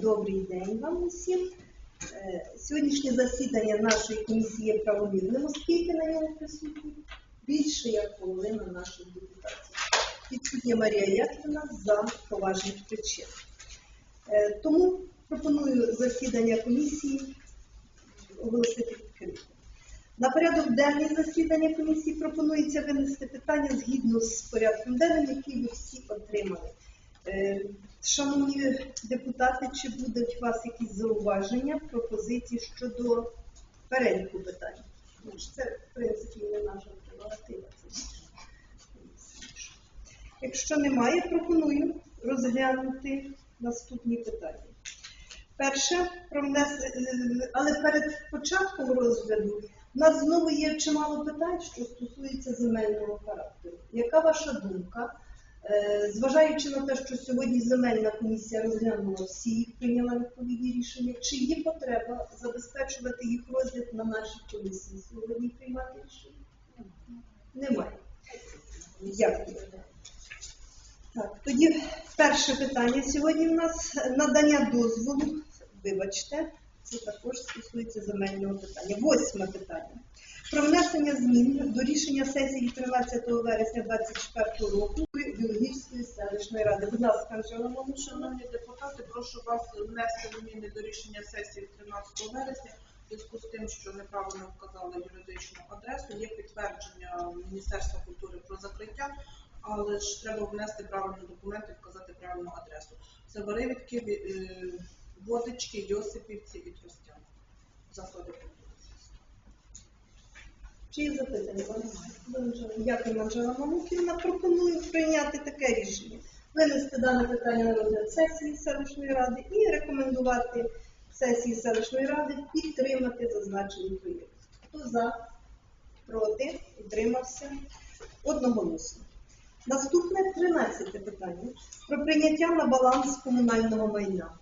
Добрий день вам усім. Е, Сьогоднішнє засідання нашої комісії є правомірним, оскільки на ньому присутні більше як половина наших депутатів. Відсутня Марія Яківна за поважних причин. Е, Тому пропоную засідання комісії оголосити відкритим. На порядок денний засідання комісії пропонується винести питання згідно з порядком денним, який ви всі отримали. Е, Шановні депутати, чи будуть у вас якісь зауваження, пропозиції щодо переліку питань? Це, в принципі, не наша прерогатива. Якщо немає, пропоную розглянути наступні питання. Перше, про внесення, але перед початком розгляду у нас знову є чимало питань, що стосується земельного характеру. Яка ваша думка? Е, Зважаючи на те, що сьогодні земельна комісія розглянула всі їх прийняла відповідні рішення, чи є потреба забезпечувати їх розгляд на нашій комісії сьогодні приймати рішення? Немає. Дякую. Так, тоді перше питання сьогодні у нас надання дозволу. Вибачте, це також стосується земельного питання. Восьме питання. Про внесення змін до рішення сесії 13 вересня 2024 року Білогірської селищної ради. Будь ласка, Анжела Мамуша. Шановні депутати, прошу вас внести зміни до рішення сесії 13 вересня. Зв'язку з тим, що неправильно вказали юридичну адресу, є підтвердження Міністерства культури про закриття, але ж треба внести правильні документи, вказати правильну адресу. Це Варивідки, е, Водички, Йосипівці і Тростян. Заходи. Чи є запитання? Дякую, Анжела Мамуківна. Пропоную прийняти таке рішення. Винести дане питання на розгляд сесії селищної ради і рекомендувати сесії селищної ради підтримати зазначений проєкт. Хто за, проти, утримався одноголосно. Наступне 13 питання про прийняття на баланс комунального майна.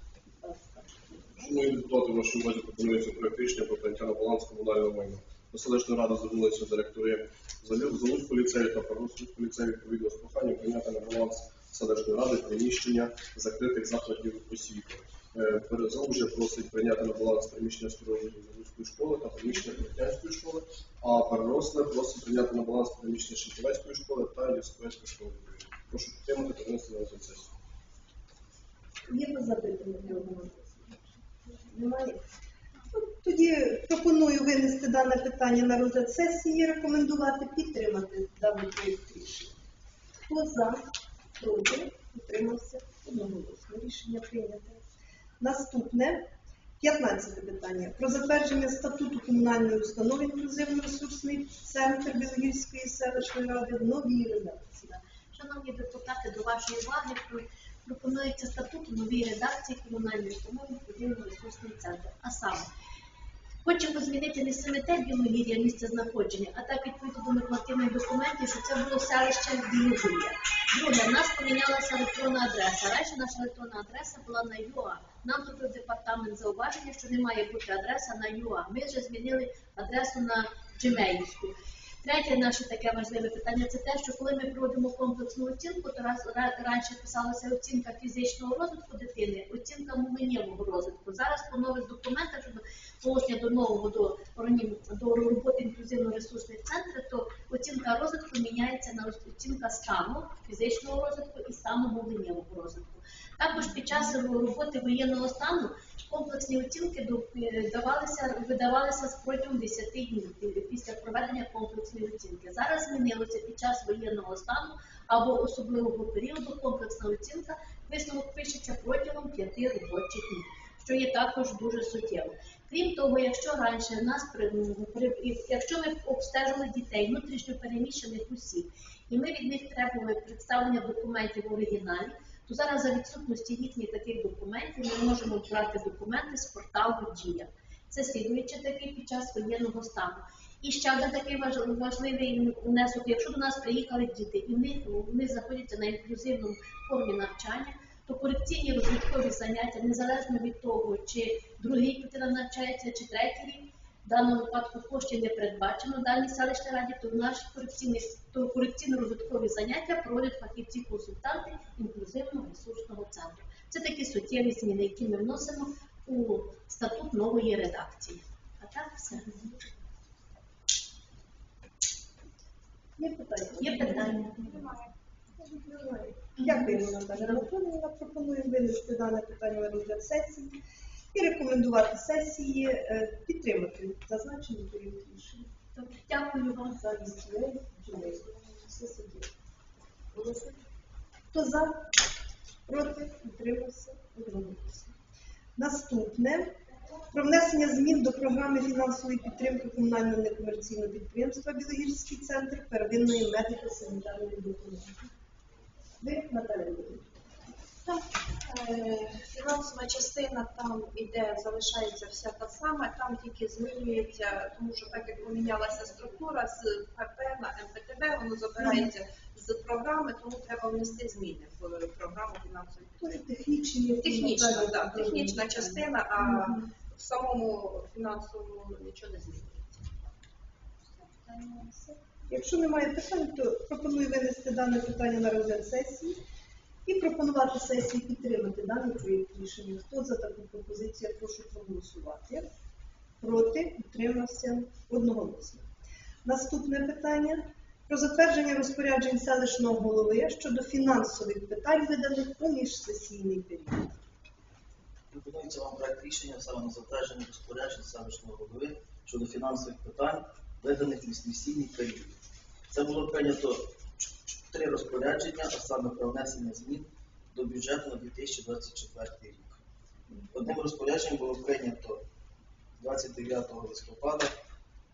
Шановні депутати, вашій увазі пропонується рішення про прийняття на баланс комунального майна. До селищної ради звернулися директори Залуцьку ліцею та Парусівську ліцею відповідно з проханням прийняти на баланс селищної ради приміщення закритих закладів освіти. Е, Перезовже просить прийняти на баланс приміщення Сторожньої Залуцької школи та приміщення Християнської школи, а переросле просить прийняти на баланс приміщення Шевчевецької школи та Єсковецької школи. Прошу підтримати та внести на сесію. Є запитання? Немає? Ну, Тоді пропоную винести дане питання на розгляд сесії, рекомендувати підтримати даний проєкт рішення. Хто за, проти, утримався одноголосно. Рішення прийнято. Наступне 15 питання. Про затвердження статуту комунальної установи інклюзивно-ресурсний центр Білогірської селищної ради в новій редакції. Шановні депутати, до вашої уваги пропонується статут у новій редакції комунальної установи інклюзивно-ресурсний центр. А саме, хочемо змінити не саме те Білогір'я, місце знаходження, а так відповідно до нормативних документів, що це було селище Білогір'я. Друге, в нас помінялася електронна адреса. Раніше наша електронна адреса була на ЮА. Нам тут департамент зауваження, що не має бути адреса на ЮА. Ми вже змінили адресу на Gmailівську. Третє наше таке важливе питання це те, що коли ми проводимо комплексну оцінку, то раз ра- раніше писалася оцінка фізичного розвитку дитини, оцінка мовленнєвого розвитку. Зараз по нових документах щодо положення до нового до до роботи інклюзивно-ресурсних центрів, то оцінка розвитку міняється на оцінка стану фізичного розвитку і стану мовленнєвого розвитку. Також під час роботи воєнного стану комплексні оцінки е, давалися, видавалися протягом 10 днів після проведення комплексної оцінки. Зараз змінилося під час воєнного стану або особливого періоду комплексна оцінка висновок пишеться протягом 5 робочих днів, що є також дуже суттєво. Крім того, якщо раніше нас якщо ми обстежили дітей внутрішньо переміщених осіб, і ми від них требували представлення документів в оригіналі, то зараз за відсутності їхніх таких документів ми можемо брати документи з порталу Дія. Це слідуючи такий під час воєнного стану. І ще один такий важ- важливий внесок, якщо до нас приїхали діти, і вони, вони знаходяться на інклюзивному формі навчання, то корекційні розвиткові заняття, незалежно від того, чи другий дитина навчається, чи третій рік, даному випадку коштів не передбачено в даній селищній раді, то наші корекційно-розвиткові заняття проводять фахівці-консультанти інклюзивного ресурсного центру. Це такі суттєві зміни, які ми вносимо у статут нової редакції. А так все. Є питання? Є питання? Дякуємо, Наталя Анатоліївна. Пропонуємо винести дане питання на розгляд сесії і рекомендувати сесії е, підтримати зазначені проєкт рішення. Дякую вам. За. Голосуємо. Хто за? Проти? Утримався? Одноголосно. Наступне. Про внесення змін до програми фінансової підтримки комунального некомерційного підприємства Білогірський центр первинної медико-санітарної допомоги. Ви, Наталя Юрійовна. Е, фінансова частина там іде, залишається вся та сама, там тільки змінюється, тому що так як помінялася структура з ПП на МПТБ, воно забирається з програми, тому треба внести зміни в програму фінансової підтримки. технічні. Технічна, так, технічна частина, а в самому фінансовому нічого не змінюється. Якщо немає питань, то пропоную винести дане питання на розгляд сесії і пропонувати сесії підтримати даний проєкт рішення. Хто за таку пропозицію, я прошу проголосувати. Проти утримався одноголосно. Наступне питання про затвердження розпоряджень селищного голови щодо фінансових питань, виданих у міжсесійний період. Пропонується вам проект рішення саме на затвердження розпоряджень селищного голови щодо фінансових питань, виданих в міськмісійний період. Це було прийнято три розпорядження, а саме про внесення змін до бюджету на 2024 рік. Одним розпорядженням було прийнято 29 листопада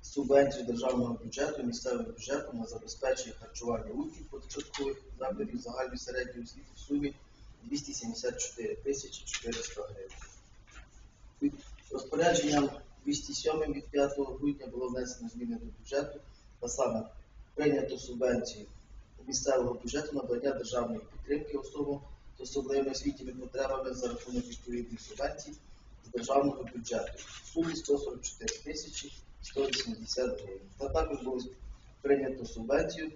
субвенцію державного бюджету місцевим бюджетом на забезпечення харчування учнів початкових закладів загальної середньої освіти в сумі 274 тисячі 400 гривень. Розпорядженням 207 від 5 грудня було внесено зміни до бюджету, а саме прийнято субвенцію місцевого бюджету надання державної підтримки особам з особливими освітніми потребами за рахунок відповідних субвенцій з державного бюджету в сумі 144 тисячі 180 гривень. Та також було прийнято субвенцію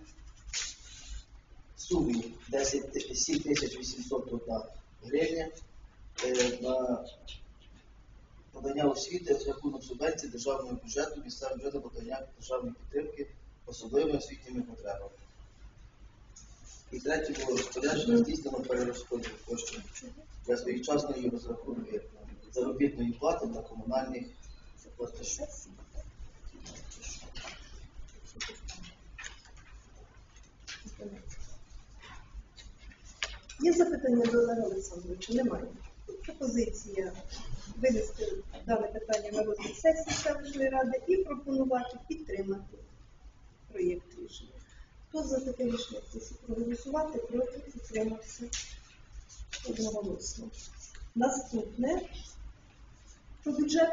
в сумі 10 ти- 7801 гривня е, на надання освіти з рахунок субвенції державного бюджету, місцевого бюджету надання державної підтримки особливими освітніми потребами. І третє було розпорядження здійснено перерозподіл коштів для своєчасної розрахунки заробітної плати та комунальних платежів. Є запитання до Олега Олександровича? Немає. Пропозиція винести дане питання на розгляд сесії селищної ради і пропонувати підтримати проєкт рішення. Хто за таке рішення проголосувати, проти підтримався одноголосно. Наступне про бюджет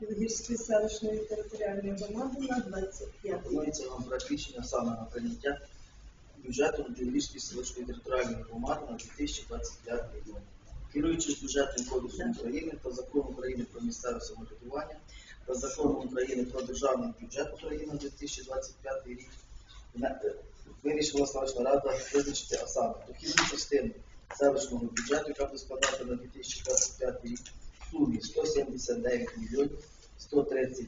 Білогірської селищної територіальної громади на 25 рік. Пропонується вам проект рішення саме на прийняття бюджету Білогірської селищної територіальної громади на 2025 рік. Керуючись бюджетним кодексом України та законом України про місцеве самоврядування та законом України про державний бюджет України на 2025 рік, вирішила селищна рада визначити, а дохідну частину селищного бюджету, яка буде складати на 2025 рік в сумі 179 мільйонів 130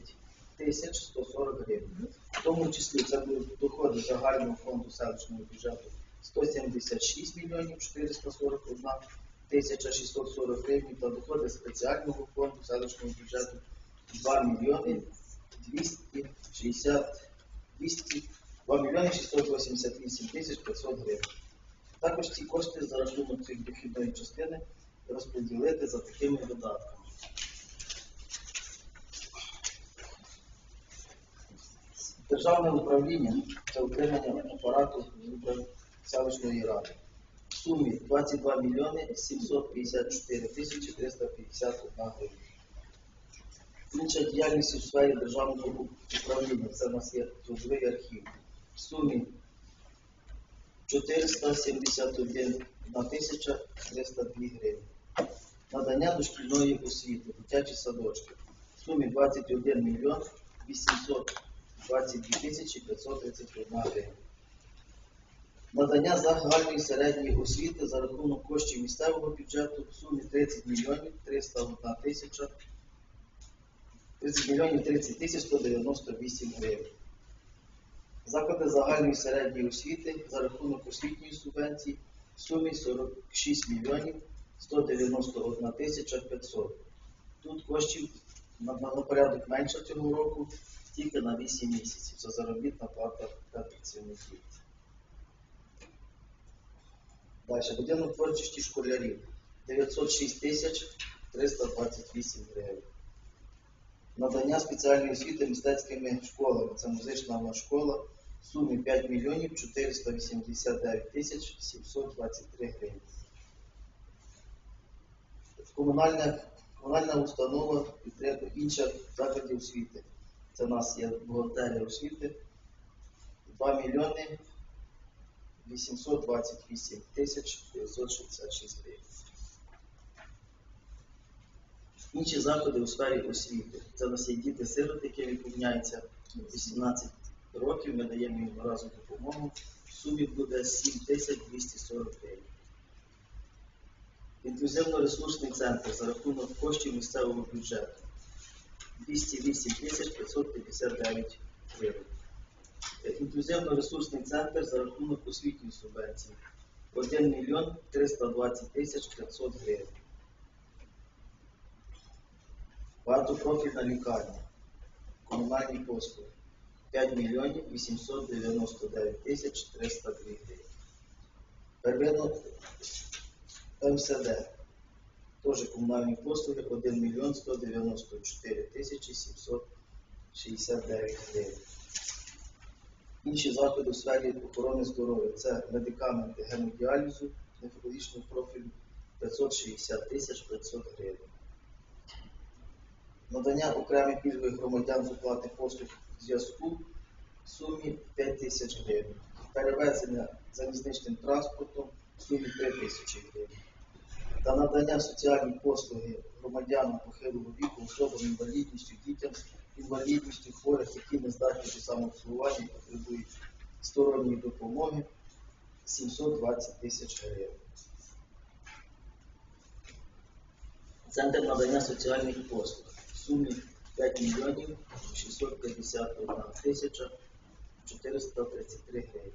тисяч 140 гривень. В тому числі це будуть доходи загального фонду селищного бюджету 176 мільйонів 441 тисяча 640 гривень та доходи спеціального фонду селищного бюджету 2 мільйони 260 200 2 мільйони 688 тисяч 500 гривень. Також ці кошти за рахунок цієї дохідної частини розподілити за такими додатками. Державне управління це утримання апарату селищної ради. В сумі 22 мільйони 754 тисячі 351 гривень. Інша діяльність у сфері державного управління, це у нас є трудовий архів. В сумі 471 тисяча 302 гривень. Надання дошкільної освіти, дитячі садочки. В сумі 21 мільйон 822 тисячі 531 гривня. Надання загальної середньої освіти за рахунок коштів місцевого бюджету в сумі 30 мільйонів 301 тисяча 30 мільйонів 30 тисяч 198 гривень. Заклади загальної середньої освіти за рахунок освітньої субвенції в сумі 46 мільйонів 191 тисяча 500. Тут коштів на, на, порядок менше цього року, тільки на 8 місяців. Це заробітна плата та працівників. Далі, будинок творчості школярів 906 тисяч 328 гривень. Надання спеціальної освіти мистецькими школами. Це музична школа в сумі 5 мільйонів 489 тисяч 723 гривень. Комунальна, комунальна установа підтримка інших закладів освіти. Це у нас є бухгалтерія освіти 2 мільйони 828 тисяч 966 гривень. Інші заходи у сфері освіти. Це у нас є діти-сироти, які виповняються 18 років. Ми даємо їм разу допомогу. В сумі буде 7 240 гривень. Інклюзивно-ресурсний центр за рахунок коштів місцевого бюджету 208 559 гривень. Інклюзивно-ресурсний центр за рахунок освітньої субвенції 1 мільйон 320 тисяч 500 гривень. Багатопрофільна лікарня. Комунальні послуги 5 мільйонів 899 тисяч 302 гривень. Первинно МСД. Теж комунальні послуги 1 мільйон 194 тисячі 769 гривень. Інші заходи у сфері охорони здоров'я це медикаменти гемодіалізу нефрологічного профілю 560 тисяч 500 гривень. Надання окремих пільгових громадян з оплати послуг зв'язку в сумі 5 тисяч гривень. Перевезення залізничним транспортом в сумі 3 тисячі гривень. Та надання соціальні послуги громадянам похилого віку, особам інвалідністю, дітям інвалідністю, хворих, які не здатні до самообслуговування і потребують сторонньої допомоги 720 тисяч гривень. Центр надання соціальних послуг в сумі 5 мільйонів 651 тисяча 433 гривень.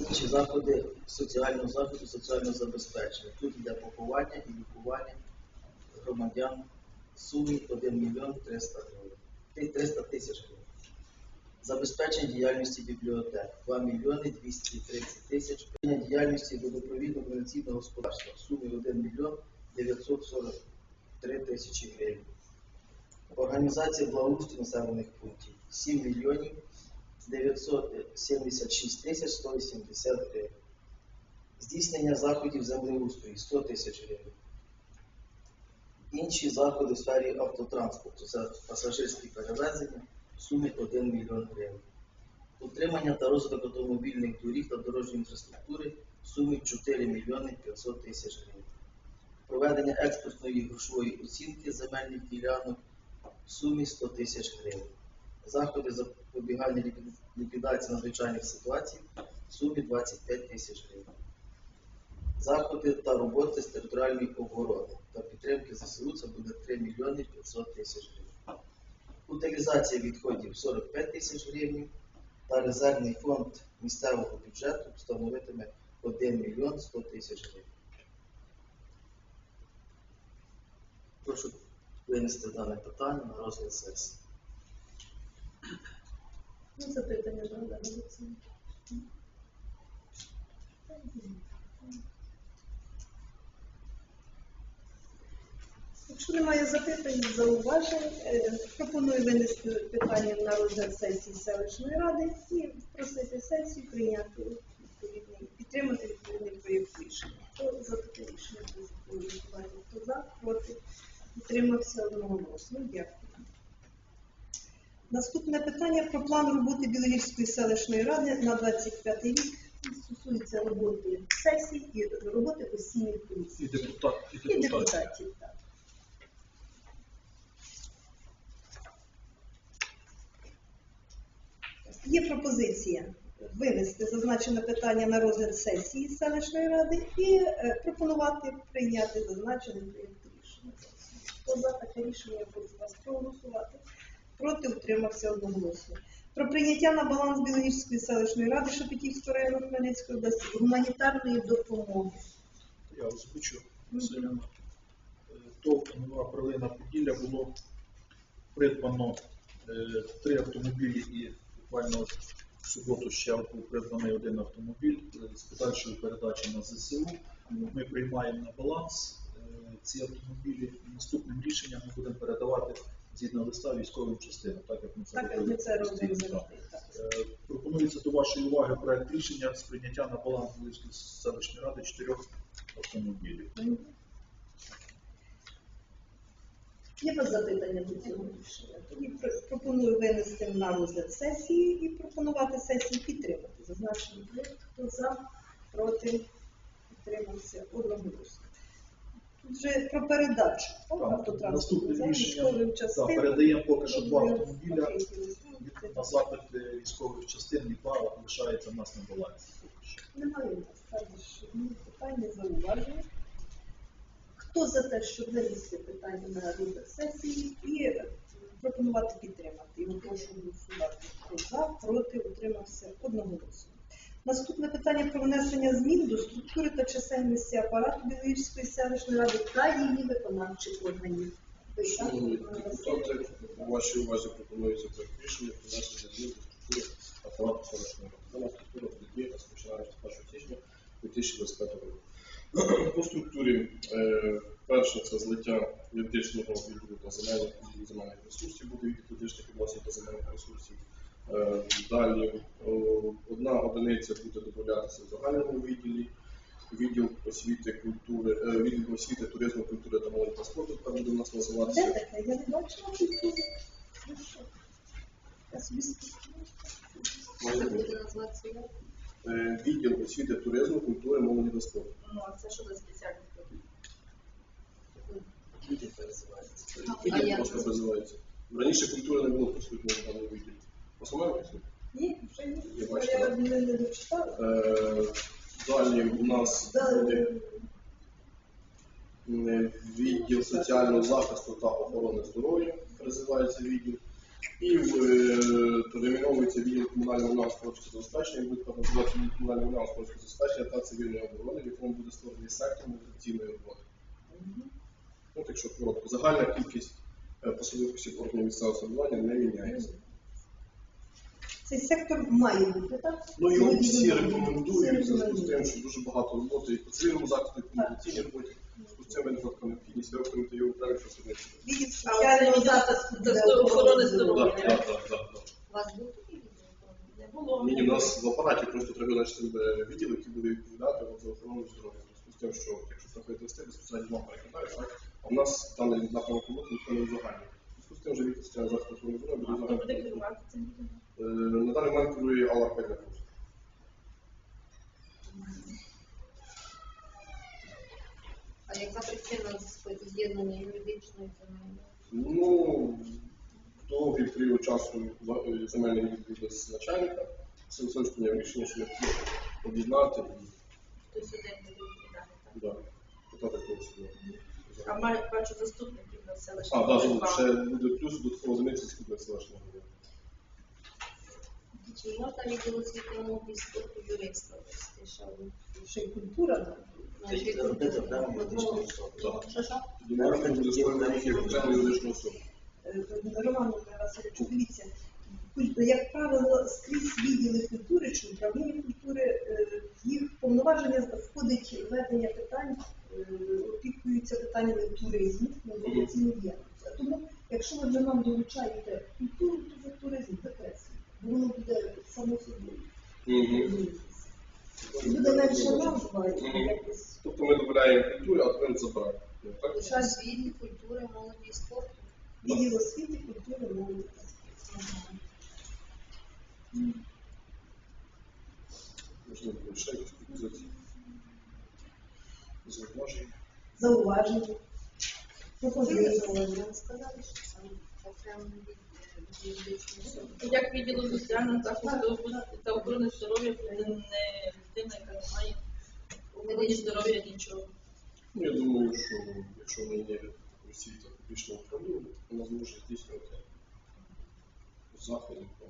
Інші заходи соціального заходу, соціального забезпечення. Тут йде поховання і лікування громадян в сумі 1 мільйон 300 гривень. 300 тисяч гривень. Забезпечення діяльності бібліотек 2 мільйони 230 тисяч. Діяльності водопровідного комерційного господарства в сумі 1 мільйон 943 тисячі гривень. Організація благоустрою населених пунктів 7 мільйонів 976 тисяч 180 гривень. Здійснення заходів землеустрою 100 тисяч гривень. Інші заходи в сфері автотранспорту це пасажирські перевезення в сумі 1 мільйон гривень. Утримання та розвиток автомобільних доріг та дорожньої інфраструктури в сумі 4 мільйони 500 тисяч гривень. Проведення експертної грошової оцінки земельних ділянок в сумі 100 тисяч гривень. Заходи запобігання ліквідації надзвичайних ситуацій в сумі 25 тисяч гривень. Заходи та роботи з територіальної оборони та підтримки ЗСУ це буде 3 мільйони 500 тисяч гривень. Утилізація відходів 45 тисяч гривень та резервний фонд місцевого бюджету становитиме 1 мільйон 100 тисяч гривень. Прошу винести дане питання на розгляд сесії. Ну, запитання Олега Якщо немає запитань, зауважень, е, пропоную винести питання на розгляд сесії селищної ради і просити сесію прийняти відповідний, підтримати відповідний проєкт рішення. Хто за таке рішення? Хто за, проти, Утримався одноголосно. Дякую. Наступне питання про план роботи Білогірської селищної ради на 25 рік стосується роботи сесії і роботи постійних комісій. І депутатів. І депутатів, так. Є пропозиція винести зазначене питання на розгляд сесії селищної ради і е, пропонувати прийняти зазначений проєкт за таке рішення, прошу вас проголосувати. Проти утримався одноголосно. Про прийняття на баланс Білогірської селищної ради Шепетівського району Хмельницької області гуманітарної допомоги. Я озвучу Василяна. ТОВ нова перлина Поділля було придбано е, три автомобілі і буквально в суботу ще був придбаний один автомобіль е, з подальшою передачею на ЗСУ. Ми приймаємо на баланс е, ці автомобілі. Наступним рішенням ми будемо передавати згідно листа військовим частинам, так як ми це Так як ми це. Так. Е, Пропонується до вашої уваги проект рішення з прийняття на баланс Волинської селищної ради чотирьох автомобілів. Є вас запитання до цього рішення? Тоді пропоную винести на розгляд сесії і пропонувати сесії підтримати. Зазначений проєкт, хто за, проти, підтримався одноголосно. Тут же про передачу автотранспорту рішення, військовим Так, передаємо поки що два автомобіля на запит е, військових частин і два лишається в нас на балансі. Немає у нас також ні питань. Хто за те, щоб винести питання на розгляд сесії і пропонувати підтримати? Його прошу голосувати. Хто за, проти, утримався одноголосно. Наступне питання про внесення змін до структури та чисельності апарату Білоїрської селищної ради та її виконавчих органів. Депутати, у вашій увазі пропонується проект рішення про внесення змін до структури апарату селищної ради. Дана структура буде діяти з з 1 січня 2025 року. По структурі е, перше це злиття юридичного відділу та земельних ресурсів, буде відділ юридичних відносин та земельних ресурсів. Е, Далі одна одиниця буде додатися в загальному відділі. Відділ освіти, культури, е, відділ освіти, туризму, культури та молоді та спорту тепер буде у нас Де називатися. таке? Я не бачила культуру. Ну? Е, Відділ освіти, туризму, культури, молоді та спорту. Ну, а це що за спеціальність? Відділ називається. Відділ просто називається. Раніше культури не було присутньої в даному відділі. Основне Ні, вже ні. Я Я бачила. не, не дочитала. Е, Далі у нас буде е, відділ соціального захисту та охорони здоров'я, називається відділ. І е, перейменовується відділ комунального наукового забезпечення, буде називати відділ комунального наукового забезпечення та цивільної оборони, в якому буде створений сектор мобілізаційної роботи. Ну, так що коротко, загальна кількість е, посадових осіб органів місцевого самоврядування не міняється. Цей сектор має бути, так? Ну його всі рекомендують, зв'язку з тим, що дуже багато роботи і по цивільному захисту, і по мобілізаційній роботі. З цим виникла необхідність виокремити його окремі частини. Відділ соціального захисту охорони здоров'я. так, так, так. У вас був такий? Не було. Ні, у нас в апараті просто треба визначити е, відділ, який буде відповідати за охорону здоров'я. З тим, що якщо знаходить листи, безпосередньо вам перекладають, так? А в нас даний напрямок роботи ніхто не узагальнює. В зв'язку з тим, що відділ соціального захисту охорони здоров'я буде Хто буде узагальнювати. керувати цим відділом? Е, На даний момент керує Алла Петров. А яка причина з'єднання юридичної земельної? Ну, довгий період часу е, земельний відділ без начальника. Це все прийняв рішення, що необхідно об'єднати і Хтось один буде відповідати, так? да, питати когось. А має бачу заступників на селищі. А, да, забув, ще буде плюс додатково одиниця скільки селищного голови. Чи можна відділ освіти мові і спорту юриста вести? Що ви? Ще й культура там. Ну, Це чи робити культура? окремо юридичну Ну, особу. Так. Що, що? Тоді можна буде створити як окрему юридичну особу. Е, Роман Васильович, дивіться, куль- як правило, скрізь відділи культури чи управління культури, е, їх повноваження входить ведення питань, е, опікуються питаннями туризму, мобілізаційної діяльності. Тому, якщо ви вже нам долучаєте культуру, то за туризм закреслюйте, бо воно буде само собою. Буде менше назва, і якось Тобто ми додаємо культуру, а. Ну, так? Лише освіти, культури, молоді і спорту. відділ освіти, культури, молоді. та спорту. Якісь пропозиції. Зауваження. Зауваження. Зауваження сказали, що саме. окремо е. Як відділом соціального захисту та охорони здоров'я людина, яка не має охорони здоров'я нічого. Ну, я думаю, що якщо в неї є освіта публічного управління, вона зможе здійснювати заходи по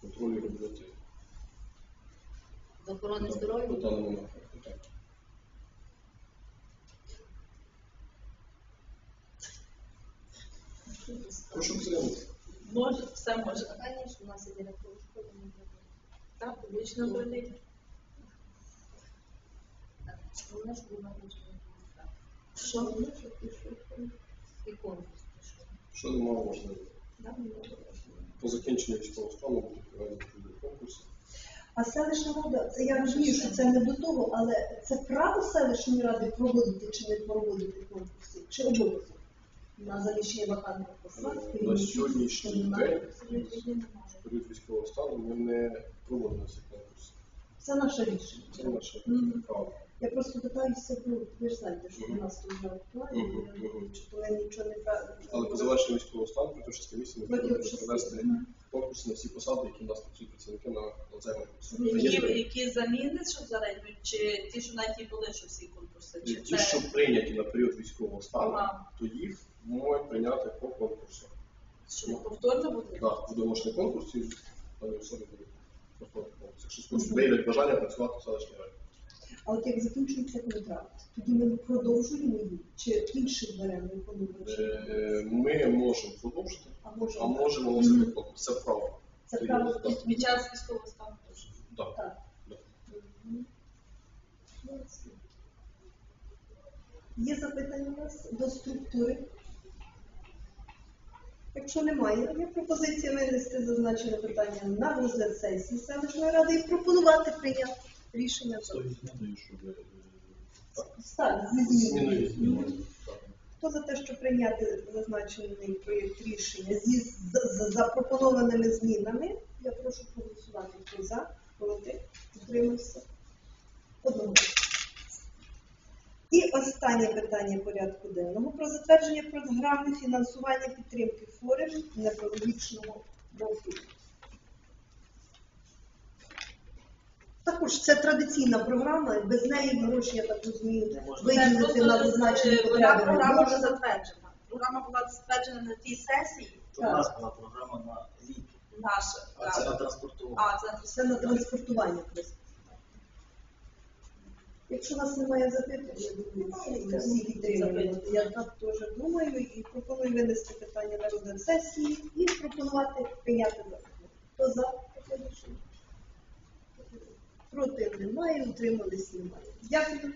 контролю роботи З охорони здоров'я. даному напрямку. Так. Прошу підтримати. Може, все може. Звісно, у нас є директор школи. ми будемо. Так, управління. Так, головне, щоб вона нічого не було. Що? Головне, щоб пішов і конкурс пішов. Що немало можливо. Так, можемо. По закінченню військового стану буде проведено конкурс. А селищна рада, це я розумію, що це не до того, але це право селищної ради проводити чи не проводити конкурси, чи обов'язок на заміщення вакантних посад. На сьогоднішній день, в період військового стану, ми не проводимо ці конкурси. Це наше рішення. Це наше право. Я просто питаюся, ну, ви ж знаєте, що у нас тут вже актуально, чи то я нічого не правильно. Але по завершенню військового стану, протягом комісії ми Протягом повинні шести. провести конкурс на всі посади, які в нас працюють працівники на надземних. Які, заміни, що зарядні, чи ті, що навіть і були, що всі конкурси? Чи Ті, що прийняті на період військового стану, то їх можуть прийняти по конкурсу. що повторно буде? Так, буде можливий конкурс і дані особи будуть проходити конкурс. Якщо скажуть, виявлять бажання працювати в селищній раді. А от як закінчується контракт, тоді ми продовжуємо її, чи інших беремо виконувати? Е, Ми можемо продовжити, А може, а можемо оголосити конкурс. Це право. це право Так. Під, час військового стану. Так. Так. Да. Мгм. Є запитання у нас до структури? Якщо немає, є пропозиція винести зазначене питання на розгляд сесії селищної ради і пропонувати прийняти рішення. З тою зміною, що ви, е, так, Так, зі Зміною. зміною. Хто за те, щоб прийняти зазначений проєкт рішення зі з, з запропонованими змінами, я прошу проголосувати. Хто за, проти, утримався. Одного. І останнє питання порядку денного про затвердження програми фінансування підтримки форм неврологічного профілю. Також це традиційна програма, без неї гроші, я так розумію, виділити на зазначені потреби. програма вже затверджена. Програма була затверджена на тій сесії У нас була програма на ліки, наша. а це на транспортування. А, це Це на транспортування просто. Якщо у вас немає запитань, я думаю, всі- всі. Я так теж думаю і пропоную винести питання на розгляд сесії і пропонувати прийняти закон. Хто за таке рішення? Проти немає, утримались немає. Дякую.